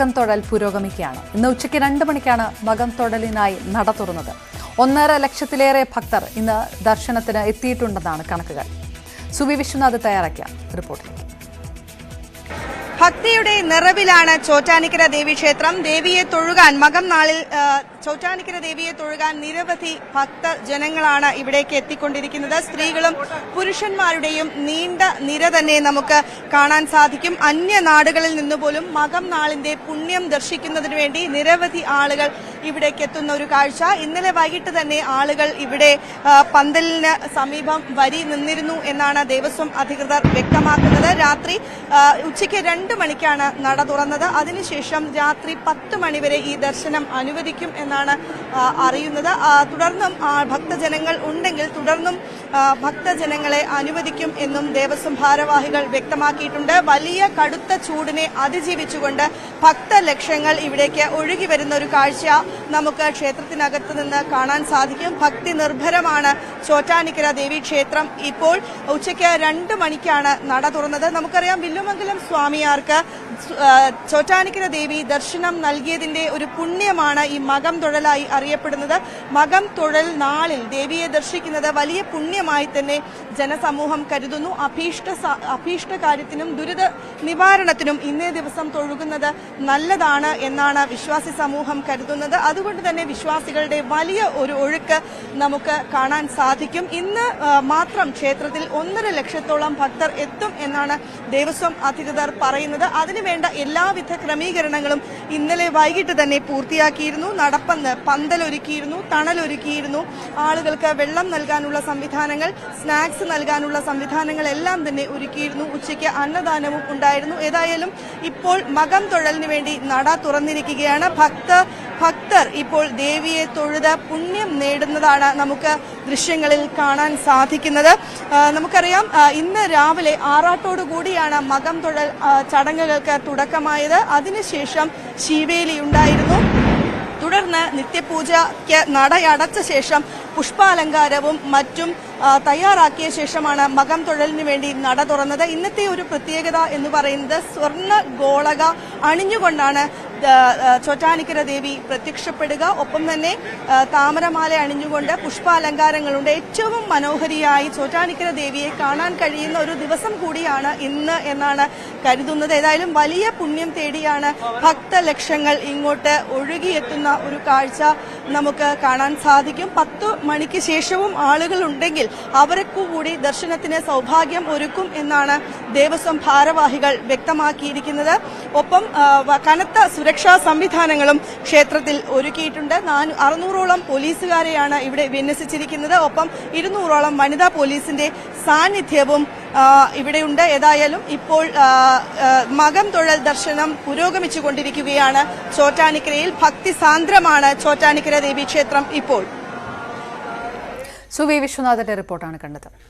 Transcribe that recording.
മകം തൊഴൽ പുരോഗമിക്കുകയാണ്. ഇന്ന് ഉച്ചയ്ക്ക് രണ്ട് മണിക്കാണ് മകം തൊഴലിനായി നട തുറന്നത്. ഒന്നര ലക്ഷത്തിലേറെ ഭക്തർ ഇന്ന് ദർശനത്തിന് എത്തിയിട്ടുണ്ടെന്നാണ് കണക്കുകൾ. സുവി വിശ്വനാഥ് തയ്യാറാക്കിയ റിപ്പോർട്ടിലേക്ക്. ഭക്തിയുടെ നിറവിലാണ് ചോറ്റാനിക്കര ദേവീക്ഷേത്രം ദേവിയെ തൊഴുകാൻ മകം നാളിൽ ചോറ്റാനിക്കര ദേവിയെ തൊഴുകാൻ നിരവധി ഭക്ത ജനങ്ങളാണ് ഇവിടേക്ക് എത്തിക്കൊണ്ടിരിക്കുന്നത്. സ്ത്രീകളും പുരുഷന്മാരുടെയും നീണ്ട നിര തന്നെ നമുക്ക് കാണാൻ സാധിക്കും. അന്യ നാടുകളിൽ നിന്ന് പോലും മകം നാളിന്റെ പുണ്യം ദർശിക്കുന്നതിന് വേണ്ടി നിരവധി ആളുകൾ ഇവിടേക്ക് എത്തുന്ന ഒരു കാഴ്ച. ഇന്നലെ വൈകിട്ട് തന്നെ ആളുകൾ ഇവിടെ പന്തലിന് സമീപം വരി നിന്നിരുന്നു എന്നാണ് ദേവസ്വം അധികൃതർ വ്യക്തമാക്കുന്നത്. രാത്രി ഉച്ചയ്ക്ക് രണ്ട് മണിക്കാണ് നട തുറന്നത്. അതിനുശേഷം രാത്രി പത്ത് മണിവരെ ഈ ദർശനം അനുവദിക്കും എന്നാണ് അറിയുന്നത്. തുടർന്നും ഭക്തജനങ്ങൾ ഉണ്ടെങ്കിൽ തുടർന്നും ഭക്തജനങ്ങളെ അനുവദിക്കും എന്നും ദേവസ്വം ഭാരവാഹികൾ വ്യക്തമാക്കിയിട്ടുണ്ട്. വലിയ കടുത്ത ചൂടിനെ അതിജീവിച്ചുകൊണ്ട് ഭക്തലക്ഷങ്ങൾ ഇവിടേക്ക് ഒഴുകി വരുന്ന ഒരു കാഴ്ച നമുക്ക് ക്ഷേത്രത്തിനകത്ത് നിന്ന് കാണാൻ സാധിക്കും. ഭക്തി നിർഭരമാണ് ചോറ്റാനിക്കര ദേവി ക്ഷേത്രം. ഇപ്പോൾ ഉച്ചയ്ക്ക് രണ്ട് മണിക്കാണ് നട തുറന്നത്. നമുക്കറിയാം വില്ലുമംഗലം സ്വാമിയാർക്ക് ചോറ്റാനിക്കര ദേവി ദർശനം നൽകിയതിന്റെ ഒരു പുണ്യമാണ് ഈ മകം തുഴലായി അറിയപ്പെടുന്നത്. മകം തുഴൽ നാളിൽ ദേവിയെ ദർശിക്കുന്നത് വലിയ പുണ്യമായി തന്നെ ജനസമൂഹം കരുതുന്നു. അഭീഷ്ട അഭീഷ്ട കാര്യത്തിനും ദുരിത നിവാരണത്തിനും ഇന്നേ ദിവസം തൊഴുകുന്നത് നല്ലതാണ് എന്നാണ് വിശ്വാസി സമൂഹം കരുതുന്നത്. അതുകൊണ്ട് തന്നെ വിശ്വാസികളുടെ വലിയ ഒരു ഒഴുക്ക് നമുക്ക് കാണാൻ സാധിക്കും. ഇന്ന് മാത്രം ക്ഷേത്രത്തിൽ ഒന്നര ലക്ഷത്തോളം ഭക്തർ എത്തും എന്നാണ് ദേവസ്വം അധികൃതർ പറയുന്നത്. അതിനുവേണ്ട എല്ലാവിധ ക്രമീകരണങ്ങളും ഇന്നലെ വൈകിട്ട് തന്നെ പൂർത്തിയാക്കിയിരുന്നു. നടപ്പന്ന് പന്തലൊരുക്കിയിരുന്നു തണലൊരുക്കിയിരുന്നു. ആളുകൾക്ക് വെള്ളം നൽകാനുള്ള സംവിധാനങ്ങൾ സ്നാക്സ് നൽകാനുള്ള സംവിധാനങ്ങൾ എല്ലാം തന്നെ ഒരുക്കിയിരുന്നു. ഉച്ചയ്ക്ക് അന്നദാനവും ഉണ്ടായിരുന്നു. ഏതായാലും ഇപ്പോൾ മകം തൊഴലിന് വേണ്ടി നട തുറന്നിരിക്കുകയാണ്. ഭക്ത ഭക്തർ ഇപ്പോൾ ദേവിയെ തൊഴുത് പുണ്യം നേടുന്നതാണ് നമുക്ക് ദൃശ്യങ്ങളിൽ കാണാൻ സാധിക്കുന്നത്. നമുക്കറിയാം ഇന്ന് രാവിലെ ആറാട്ടോടു കൂടിയാണ് മകം തൊഴൽ ചടങ്ങുകൾക്ക് തുടക്കമായത്. അതിനുശേഷം ശിവേലി ഉണ്ടായിരുന്നു. തുടർന്ന് നിത്യപൂജയ്ക്ക് നടയടച്ച ശേഷം പുഷ്പാലങ്കാരവും മറ്റും തയ്യാറാക്കിയ ശേഷമാണ് മകം തൊഴലിന് വേണ്ടി നട തുറന്നത്. ഇന്നത്തെ ഒരു പ്രത്യേകത എന്ന് പറയുന്നത് സ്വർണ ഗോളക അണിഞ്ഞുകൊണ്ടാണ് ചോറ്റാനിക്കര ദേവി പ്രത്യക്ഷപ്പെടുക. ഒപ്പം തന്നെ താമരമാല അണിഞ്ഞുകൊണ്ട് പുഷ്പാലങ്കാരങ്ങളുണ്ട്. ഏറ്റവും മനോഹരിയായി ചോറ്റാനിക്കര ദേവിയെ കാണാൻ കഴിയുന്ന ഒരു ദിവസം കൂടിയാണ് ഇന്ന് എന്നാണ് കരുതുന്നത്. ഏതായാലും വലിയ പുണ്യം തേടിയാണ് ഭക്തലക്ഷങ്ങൾ ഇങ്ങോട്ട് ഒഴുകിയെത്തുന്ന ഒരു കാഴ്ച നമുക്ക് കാണാൻ സാധിക്കും. പത്തു മണിക്ക് ശേഷവും ആളുകൾ ഉണ്ടെങ്കിൽ അവർക്ക് കൂടി ദർശനത്തിന് സൗഭാഗ്യം ഒരുക്കും എന്നാണ് ദേവസ്വം ഭാരവാഹികൾ വ്യക്തമാക്കിയിരിക്കുന്നത്. ഒപ്പം കനത്ത സുരക്ഷാ സംവിധാനങ്ങളും ക്ഷേത്രത്തിൽ ഒരുക്കിയിട്ടുണ്ട്. നാനൂ- അറുന്നൂറോളം പോലീസുകാരെയാണ് ഇവിടെ വിന്യസിച്ചിരിക്കുന്നത്. ഒപ്പം ഇരുന്നൂറോളം വനിതാ പോലീസിന്റെ സാന്നിധ്യവും ഇവിടെയുണ്ട്. ഏതായാലും ഇപ്പോൾ മകം തൊഴൽ ദർശനം പുരോഗമിച്ചുകൊണ്ടിരിക്കുകയാണ് ചോറ്റാനിക്കരയിൽ. ഭക്തിസാന്ദ്രമാണ് ചോറ്റാനിക്കര ദേവീക്ഷേത്രം ഇപ്പോൾ. സുവി വിശ്വനാഥന്റെ റിപ്പോർട്ടാണ് കണ്ടത്.